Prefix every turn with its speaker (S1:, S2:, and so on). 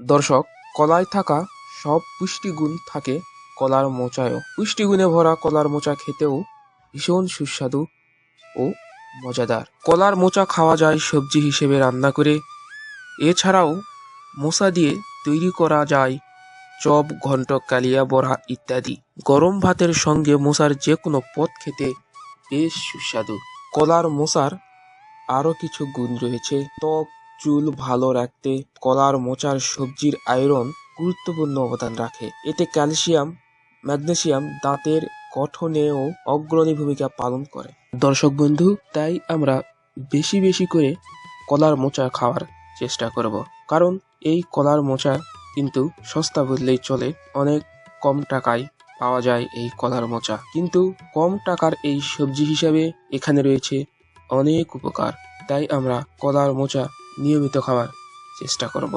S1: দর্শক, কলায় থাকা সব পুষ্টিগুণ থাকে কলার মোচায়ও। পুষ্টিগুণে ভরা কলার মোচা খেতেও ভীষণ সুস্বাদু ও মজাদার। কলার মোচা খাওয়া যায় সবজি হিসেবে রান্না করে। এছাড়াও মোচা দিয়ে তৈরি করা যায় চপ ঘন্ট কালিয়া, বড়া ইত্যাদি। গরম ভাতের সঙ্গে মোচার যে কোনো পদ খেতে বেশ সুস্বাদু। কলার মোচার আরও কিছু গুণ রয়েছে। ত্বক চুল ভালো রাখতে, কলার মোচার সবজির আয়রন গুরুত্বপূর্ণ অবদান রাখে। এতে ক্যালসিয়াম, ম্যাগনেসিয়াম দাঁতের গঠনেও অগ্রণী ভূমিকা পালন করে। দর্শক বন্ধু, তাই আমরা বেশি বেশি করে কলার মোচা খাওয়ার চেষ্টা করব। কারণ এই কলার মোচা কিন্তু সস্তা বললেই চলে। অনেক কম টাকায় পাওয়া যায় এই কলার মোচা। কিন্তু কম টাকার এই সবজি হিসাবে এখানে রয়েছে অনেক উপকার। তাই আমরা কলার মোচা নিয়মিত খাওয়ার চেষ্টা করব।